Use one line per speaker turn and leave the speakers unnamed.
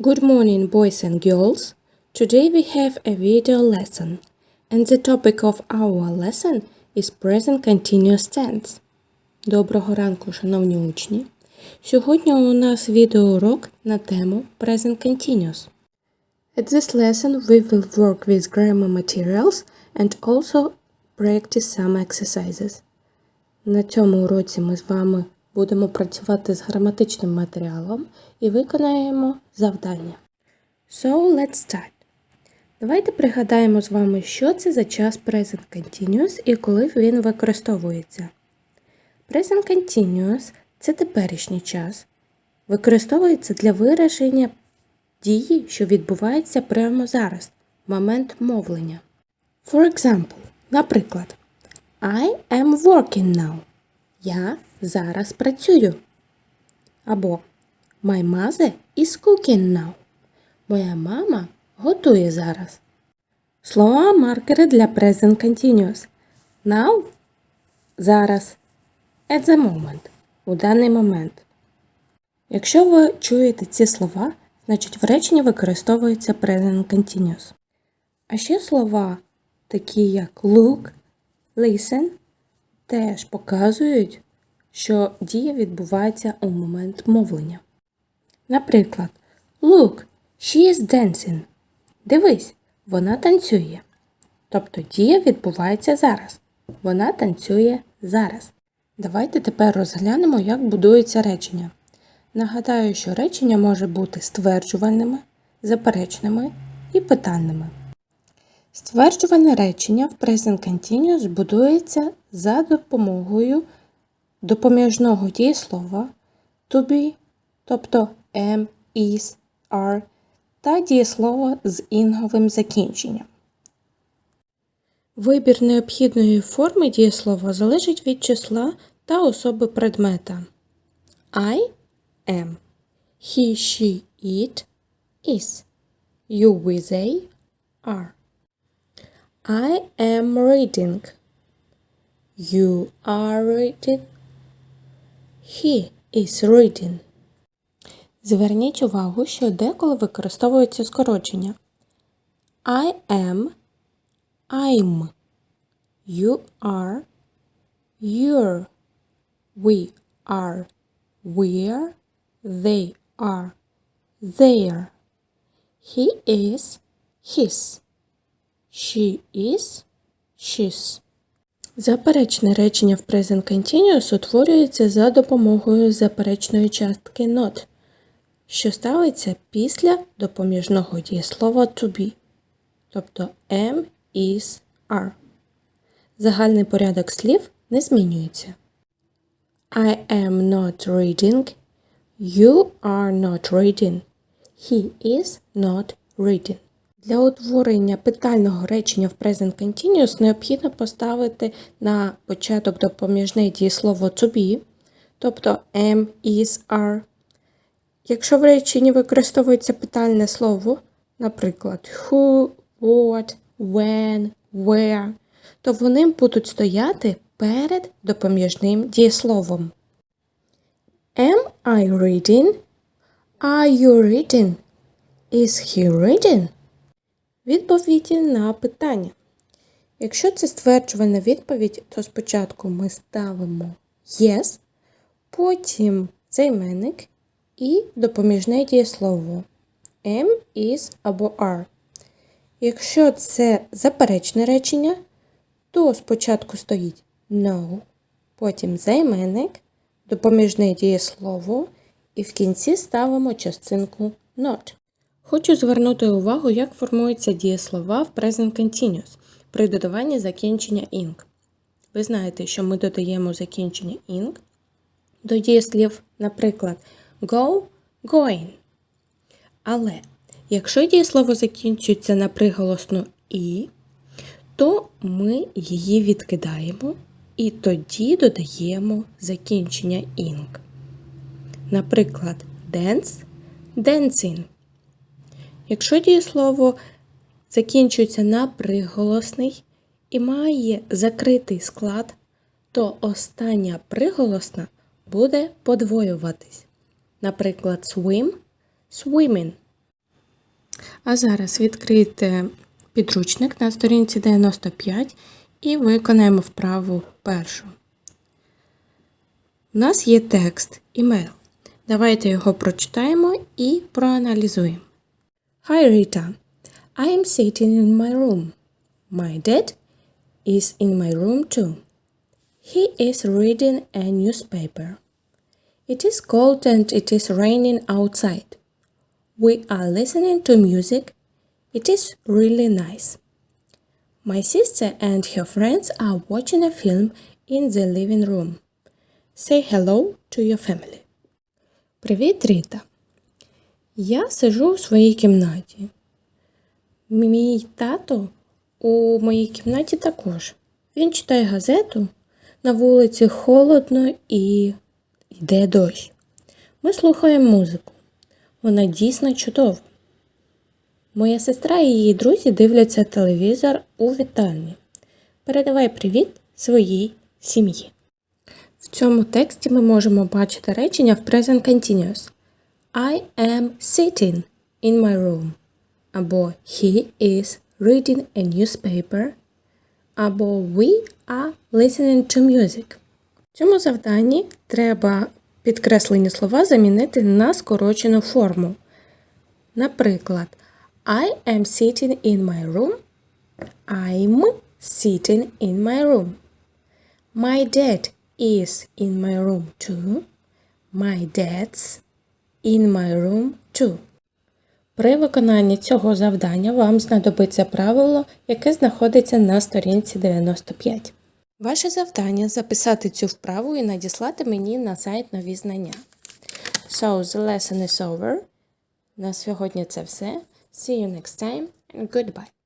Good morning, boys and girls. Today we have a video lesson, and the topic of our lesson is present continuous tense. Доброго ранку, шановні учні. Сьогодні у нас відеоурок на тему Present Continuous. At this lesson we will work with grammar materials and also practice some exercises. На цьому уроці ми з вами будемо працювати з граматичним матеріалом і виконаємо завдання. So, let's start. Давайте пригадаємо з вами, що це за час Present Continuous і коли він використовується. Present Continuous – це теперішній час. Використовується для вираження дії, що відбувається прямо зараз, в момент мовлення. For example, наприклад, I am working now. Я зараз працюю. Або My mother is cooking now. Моя мама готує зараз. Слова маркери для Present Continuous. Now зараз. At the moment. У даний момент. Якщо ви чуєте ці слова, значить в реченні використовується Present Continuous. А ще слова, такі як look, listen, теж показують, що дія відбувається у момент мовлення. Наприклад, Look, she is dancing. Дивись, вона танцює. Тобто дія відбувається зараз. Вона танцює зараз. Давайте тепер розглянемо, як будується речення. Нагадаю, що речення може бути стверджувальними, заперечними і питальними. Стверджувальне речення в Present Continuous будується за допомогою допоміжного дієслова to be, тобто am, is, are та дієслова з інговим закінченням. Вибір необхідної форми дієслова залежить від числа та особи предмета. I am. He, she, it, is. You, we, they, are. I am reading. You are reading. He is reading. Зверніть увагу, що деколи використовується скорочення. I am, I'm. You are, you're. We are, we're. They are, their. He is, his. She is, she's. Заперечне речення в Present Continuous утворюється за допомогою заперечної частки not, що ставиться після допоміжного дієслова to be, тобто am, is, are. Загальний порядок слів не змінюється. I am not reading. You are not reading. He is not reading. Для утворення питального речення в Present Continuous необхідно поставити на початок допоміжне дієслово to be, тобто am, is, are. Якщо в реченні використовується питальне слово, наприклад, who, what, when, where, то вони будуть стояти перед допоміжним дієсловом. Am I reading? Are you reading? Is he reading? Відповіді на питання. Якщо це стверджувальна відповідь, то спочатку ми ставимо yes, потім займенник і допоміжне дієслово am, is або are. Якщо це заперечне речення, то спочатку стоїть no, потім займенник, допоміжне дієслово і в кінці ставимо частинку not. Хочу звернути увагу, як формуються дієслова в Present Continuous при додаванні закінчення ing. Ви знаєте, що ми додаємо закінчення ing до дієслів, наприклад, go, going. Але якщо дієслово закінчується на приголосну і, то ми її відкидаємо і тоді додаємо закінчення ing. Наприклад, dance, dancing. Якщо дієслово закінчується на приголосний і має закритий склад, то остання приголосна буде подвоюватись. Наприклад, swim swimming. А зараз відкрийте підручник на сторінці 95 і виконаємо вправу першу. У нас є текст імейл. Давайте його прочитаємо і проаналізуємо. Hi Rita, I am sitting in my room. My dad is in my room too. He is reading a newspaper. It is cold and it is raining outside. We are listening to music. It is really nice. My sister and her friends are watching a film in the living room. Say hello to your family. Привіт, Ріта. Я сижу у своїй кімнаті. Мій тато у моїй кімнаті також. Він читає газету. На вулиці холодно і йде дощ. Ми слухаємо музику. Вона дійсно чудова. Моя сестра і її друзі дивляться телевізор у вітальні. Передавай привіт своїй сім'ї. В цьому тексті ми можемо бачити речення в Present Continuous. I am sitting in my room. Або He is reading a newspaper. Або We are listening to music. В цьому завданні треба підкреслені слова замінити на скорочену форму. Наприклад, I am sitting in my room. I'm sitting in my room. My dad is in my room too. My dad's in my room too. При виконанні цього завдання вам знадобиться правило, яке знаходиться на сторінці 95. Ваше завдання записати цю вправу і надіслати мені на сайт нові знання. So, the lesson is over. На сьогодні це все. See you next time and goodbye.